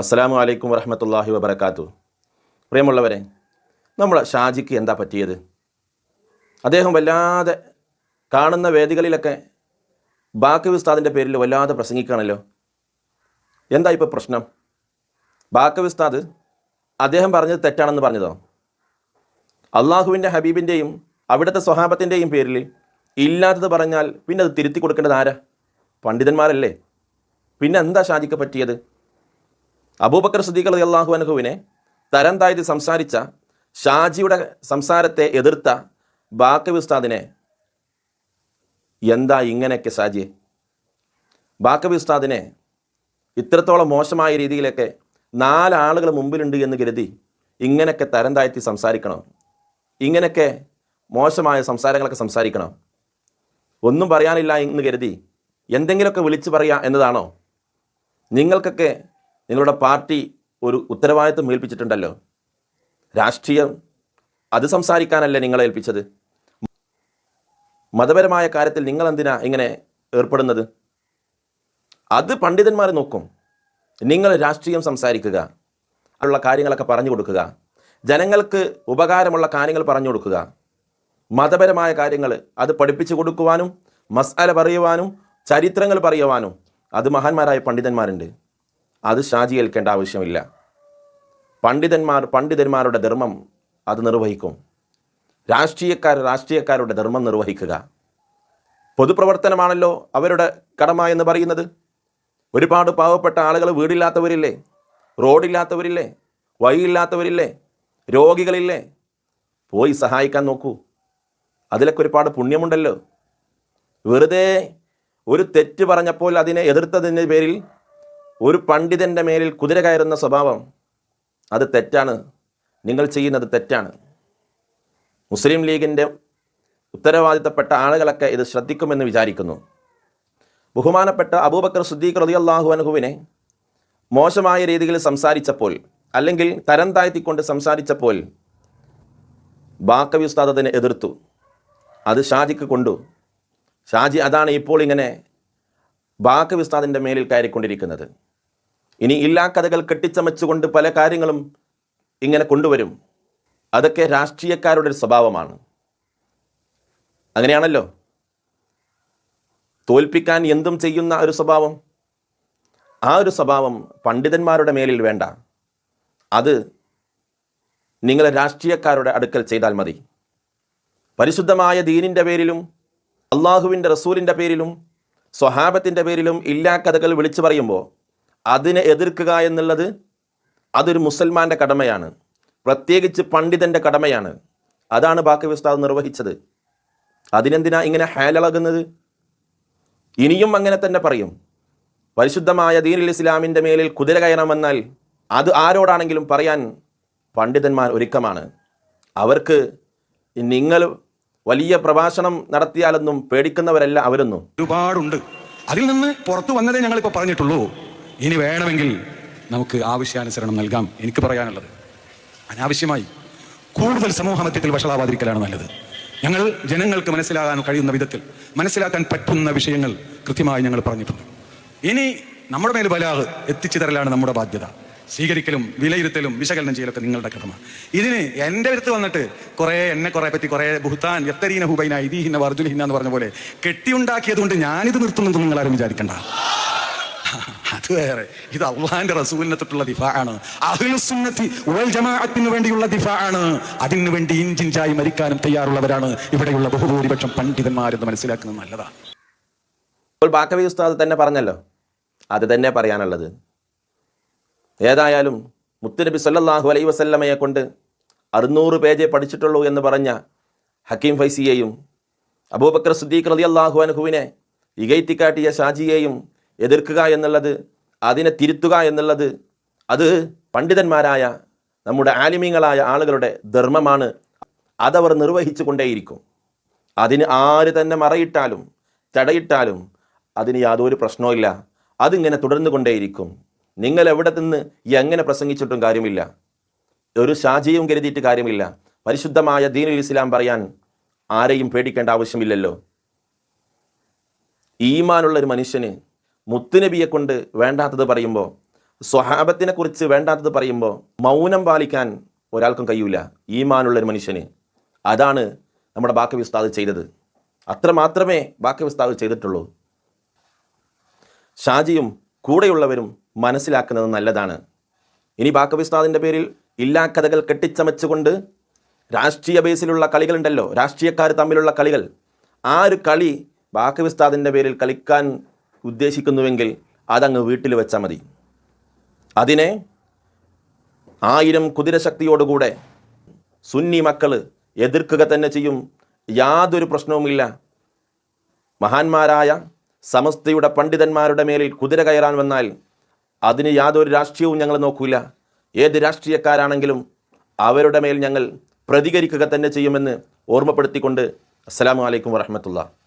അസ്സലാമു വലൈക്കും വരഹമത്തല്ലാഹി വബർക്കാത്തു പ്രിയമുള്ളവരെ നമ്മൾ ഷാജിക്ക് എന്താ പറ്റിയത്? അദ്ദേഹം വല്ലാതെ കാണുന്ന വേദികളിലൊക്കെ ബാക്കി ഉസ്താദിന്റെ പേരിൽ വല്ലാതെ പ്രസംഗിക്കുകയാണല്ലോ. എന്താ ഇപ്പോൾ പ്രശ്നം? ബാക്കി ഉസ്താദ് അദ്ദേഹം പറഞ്ഞത് തെറ്റാണെന്ന് പറഞ്ഞതോ? അള്ളാഹുവിന്റെ ഹബീബിന്റെയും അവിടുത്തെ സ്വഹാബത്തിന്റെയും പേരിൽ ഇല്ലാത്തത് പറഞ്ഞാൽ പിന്നെ അത് തിരുത്തി കൊടുക്കേണ്ടത് ആരാ? പണ്ഡിതന്മാരല്ലേ. പിന്നെ എന്താ ഷാജിക്ക് പറ്റിയത്? അബൂബക്കർ സുദ്ദീഖ് അലി അള്ളാഹു അനുഹുവിനെ തരം താഴ്ത്തി സംസാരിച്ച ഷാജിയുടെ സംസാരത്തെ എതിർത്ത ബാക്കി ഉസ്താദിനെ എന്താ ഇങ്ങനെയൊക്കെ ഷാജിയെ ബാക്കി ഉസ്താദിനെ ഇത്രത്തോളം മോശമായ രീതിയിലൊക്കെ നാലാളുകൾ മുമ്പിലുണ്ട് എന്ന് കരുതി ഇങ്ങനെയൊക്കെ തരം താഴ്ത്തി സംസാരിക്കണം. ഇങ്ങനെയൊക്കെ മോശമായ സംസാരങ്ങളൊക്കെ സംസാരിക്കണം. ഒന്നും പറയാനില്ല എന്ന് കരുതി എന്തെങ്കിലുമൊക്കെ വിളിച്ചു പറയുക എന്നതാണോ? നിങ്ങൾക്കൊക്കെ നിങ്ങളുടെ പാർട്ടി ഒരു ഉത്തരവാദിത്വം ഏൽപ്പിച്ചിട്ടുണ്ടല്ലോ. രാഷ്ട്രീയം അത് സംസാരിക്കാനല്ലേ നിങ്ങളെ ഏൽപ്പിച്ചത്? മതപരമായ കാര്യത്തിൽ നിങ്ങൾ എന്തിനാ ഇങ്ങനെ ഏർപ്പെടുന്നത്? അത് പണ്ഡിതന്മാർ നോക്കും. നിങ്ങൾ രാഷ്ട്രീയം സംസാരിക്കുക ഉള്ള കാര്യങ്ങളൊക്കെ പറഞ്ഞു കൊടുക്കുക ജനങ്ങൾക്ക് ഉപകാരമുള്ള കാര്യങ്ങൾ പറഞ്ഞു കൊടുക്കുക. മതപരമായ കാര്യങ്ങൾ അത് പഠിപ്പിച്ചു കൊടുക്കുവാനും മസാല പറയുവാനും ചരിത്രങ്ങൾ പറയുവാനും അത് മഹാന്മാരായ പണ്ഡിതന്മാരുണ്ട്. അത് ഷാജി ഏൽക്കേണ്ട ആവശ്യമില്ല. പണ്ഡിതന്മാർ പണ്ഡിതന്മാരുടെ ധർമ്മം അത് നിർവഹിക്കും. രാഷ്ട്രീയക്കാർ രാഷ്ട്രീയക്കാരുടെ ധർമ്മം നിർവഹിക്കുക. പൊതുപ്രവർത്തനമാണല്ലോ അവരുടെ കടമ എന്ന് പറയുന്നത്. ഒരുപാട് പാവപ്പെട്ട ആളുകൾ വീടില്ലാത്തവരില്ലേ? റോഡില്ലാത്തവരില്ലേ? വഴിയില്ലാത്തവരില്ലേ? രോഗികളില്ലേ? പോയി സഹായിക്കാൻ നോക്കൂ. അതിലൊക്കെ ഒരുപാട് പുണ്യമുണ്ടല്ലോ. വെറുതെ ഒരു തെറ്റ് പറഞ്ഞപ്പോൾ അതിനെ എതിർത്തതിന്റെ പേരിൽ ഒരു പണ്ഡിതന്റെ മേലിൽ കുതിര കയറുന്ന സ്വഭാവം അത് തെറ്റാണ്. നിങ്ങൾ ചെയ്യുന്നത് തെറ്റാണ്. മുസ്ലിം ലീഗിന്റെ ഉത്തരവാദിത്തപ്പെട്ട ആളുകളൊക്കെ ഇത് ശ്രദ്ധിക്കുമെന്ന് വിചാരിക്കുന്നു. ബഹുമാനപ്പെട്ട അബൂബക്കർ സുദ്ദീഖ് റതി അള്ളാഹു അനുഹുവിനെ മോശമായ രീതിയിൽ സംസാരിച്ചപ്പോൾ അല്ലെങ്കിൽ തരം താഴ്ത്തിക്കൊണ്ട് സംസാരിച്ചപ്പോൾ ബാക്കവി ഉസ്താദ് എതിർത്തു. അത് ഷാജിക്ക് കൊണ്ടു. ഷാജി അതാണ് ഇപ്പോൾ ഇങ്ങനെ ബാക്കവി ഉസ്താദിന്റെ മേലിൽ കയറിക്കൊണ്ടിരിക്കുന്നത്. ഇനി ഇല്ലാ കഥകൾ കെട്ടിച്ചമച്ചുകൊണ്ട് പല കാര്യങ്ങളും ഇങ്ങനെ കൊണ്ടുവരും. അതൊക്കെ രാഷ്ട്രീയക്കാരുടെ ഒരു സ്വഭാവമാണ്. അങ്ങനെയാണല്ലോ? തോൽപ്പിക്കാൻ എന്തും ചെയ്യുന്ന ഒരു സ്വഭാവം? ആ ഒരു സ്വഭാവം പണ്ഡിതന്മാരുടെ മേലിൽ വേണ്ട. അത് നിങ്ങൾ രാഷ്ട്രീയക്കാരുടെ അടുക്കൽ ചെയ്താൽ മതി. പരിശുദ്ധമായ ദീനിന്റെ പേരിലും അള്ളാഹുവിന്റെ റസൂലിന്റെ പേരിലും സ്വഹാബത്തിന്റെ പേരിലും ഇല്ലാ കഥകൾ വിളിച്ചു പറയുമ്പോൾ അതിനെ എതിർക്കുക എന്നുള്ളത് അതൊരു മുസൽമാന്റെ കടമയാണ്. പ്രത്യേകിച്ച് പണ്ഡിതന്റെ കടമയാണ്. അതാണ് ബാക്കി ഉസ്താദ് നിർവഹിച്ചത്. അതിനെന്തിനാ ഇങ്ങനെ ഹാലളകുന്നത് ഇനിയും അങ്ങനെ തന്നെ പറയും. പരിശുദ്ധമായ ദീനുൽ ഇസ്ലാമിന്റെ മേലിൽ കുതിര കയറണമെന്നാൽ അത് ആരോടാണെങ്കിലും പറയാൻ പണ്ഡിതന്മാർ ഒരുക്കമാണ്. അവർക്ക് നിങ്ങൾ വലിയ പ്രഭാഷണം നടത്തിയാലൊന്നും പേടിക്കുന്നവരല്ല അവരൊന്നും. ഒരുപാടുണ്ട്. അതിൽ നിന്ന് പുറത്തു വന്നതേ ഞങ്ങളിപ്പോൾ പറഞ്ഞിട്ടുള്ളൂ. ഇനി വേണമെങ്കിൽ നമുക്ക് ആവശ്യാനുസരണം നൽകാം. എനിക്ക് പറയാനുള്ളത് അനാവശ്യമായി കൂടുതൽ സമൂഹ മധ്യത്തിൽ വഷളാവാതിരിക്കലാണ് നല്ലത്. ഞങ്ങൾ ജനങ്ങൾക്ക് മനസ്സിലാകാൻ കഴിയുന്ന വിധത്തിൽ മനസ്സിലാക്കാൻ പറ്റുന്ന വിഷയങ്ങൾ കൃത്യമായി ഞങ്ങൾ പറഞ്ഞിട്ടുണ്ട്. ഇനി നമ്മുടെ മേൽ ബലാഹ് എത്തിച്ചു തരലാണ് നമ്മുടെ ബാധ്യത. സ്വീകരിക്കലും വിലയിരുത്തലും വിശകലനം ചെയ്യലൊക്കെ നിങ്ങളുടെ കടമ. ഇതിന് എന്റെ അടുത്ത് വന്നിട്ട് കുറേ എന്നെ കുറേ പറ്റി കുറേ ബുഹ്താൻ എത്തരീന ഹുബൈന ഇദീഹിന്ന വർജുലിഹിന്ന എന്ന് പറഞ്ഞ പോലെ കെട്ടിയുണ്ടാക്കിയത് കൊണ്ട് ഞാനിത് നിർത്തുന്നത് നിങ്ങൾ ആരും വിചാരിക്കണ്ട. വേറെ ഇത് അള്ളാന്റെ റസൂലിനെ തൊട്ടുള്ള ദിഫാണ് അഹ്ലുസുന്നത്തി വൽ ജമാഅത്തിന് വേണ്ടിയുള്ള ദിഫാണ് അതിനു വേണ്ടി ഇഞ്ചിഞ്ചായി മരിക്കാനും തയ്യാറുള്ളവരാണ്. ഇവിടെയുള്ള ബഹുഭൂരിപക്ഷം പണ്ഡിതന്മാരെന്ന് മനസ്സിലാക്കുന്നത് നല്ലതാണ്. ഇപ്പോൾ ബാക്കവി ഉസ്താദ് തന്നെ പറഞ്ഞല്ലോ. അത് തന്നെ പറയാനുള്ളത്. ഏതായാലും മുത്തുനബി സല്ലല്ലാഹു അലൈ വസല്ലമയെ കൊണ്ട് അറുന്നൂറ് പേജെ പഠിച്ചിട്ടുള്ളൂ എന്ന് പറഞ്ഞ ഹക്കീം ഫൈസിയെയും അബൂബക്കർ സുദ്ദീഖ് റതി അള്ളാഹു അനഹുവിനെ ഇകയത്തിക്കാട്ടിയ ഷാജിയെയും എതിർക്കുക എന്നുള്ളത് അതിനെ തിരുത്തുക എന്നുള്ളത് അത് പണ്ഡിതന്മാരായ നമ്മുടെ ആലിമീങ്ങളായ ആളുകളുടെ ധർമ്മമാണ്. അതവർ നിർവഹിച്ചു കൊണ്ടേയിരിക്കും അതിന് ആര് തന്നെ മറയിട്ടാലും തടയിട്ടാലും അതിന് യാതൊരു പ്രശ്നവുമില്ല അതിങ്ങനെ തുടർന്നു കൊണ്ടേയിരിക്കും. നിങ്ങൾ എവിടെ നിന്ന് എങ്ങനെ പ്രസംഗിച്ചിട്ടും കാര്യമില്ല. ഒരു ഷാജിയും കരുതിയിട്ട് കാര്യമില്ല. പരിശുദ്ധമായ ദീനുൽ ഇസ്ലാം പറയാൻ ആരെയും പേടിക്കേണ്ട ആവശ്യമില്ലല്ലോ. ഈമാനുള്ള ഒരു മനുഷ്യന് മുത്തുനബിയെ കൊണ്ട് വേണ്ടാത്തത് പറയുമ്പോൾ സ്വഹാബത്തിനെ കുറിച്ച് വേണ്ടാത്തത് പറയുമ്പോൾ മൗനം പാലിക്കാൻ ഒരാൾക്കും കഴിയൂല. ഈമാനുള്ള ഒരു മനുഷ്യന്. അതാണ് നമ്മുടെ ബാക്കി ഉസ്താദ് ചെയ്തത്. അത്ര മാത്രമേ ബാക്കി ഉസ്താദ് ചെയ്തിട്ടുള്ളൂ. ഷാജിയും കൂടെയുള്ളവരും മനസ്സിലാക്കുന്നത് നല്ലതാണ്. ഇനി ബാക്കി ഉസ്താദിന്റെ പേരിൽ ഇല്ലാ കഥകൾ കെട്ടിച്ചമച്ചുകൊണ്ട് രാഷ്ട്രീയ ബേസിലുള്ള കളികളുണ്ടല്ലോ രാഷ്ട്രീയക്കാർ തമ്മിലുള്ള കളികൾ. ആ ഒരു കളി ബാക്കി ഉസ്താദിന്റെ പേരിൽ കളിക്കാൻ ഉദ്ദേശിക്കുന്നുവെങ്കിൽ അതങ്ങ് വീട്ടിൽ വെച്ചാൽ മതി. അതിനെ ആയിരം കുതിരശക്തിയോടുകൂടെ സുന്നി മക്കൾ എതിർക്കുക തന്നെ ചെയ്യും. യാതൊരു പ്രശ്നവുമില്ല. മഹാന്മാരായ സമസ്തയുടെ പണ്ഡിതന്മാരുടെ മേലിൽ കുതിര കയറാൻ വന്നാൽ അതിന് യാതൊരു രാഷ്ട്രീയവും ഞങ്ങൾ നോക്കൂല. ഏത് രാഷ്ട്രീയക്കാരാണെങ്കിലും അവരുടെ മേൽ ഞങ്ങൾ പ്രതികരിക്കുക തന്നെ ചെയ്യുമെന്ന് ഓർമ്മപ്പെടുത്തിക്കൊണ്ട് അസ്സലാമു അലൈക്കും വറഹമത്തുള്ള.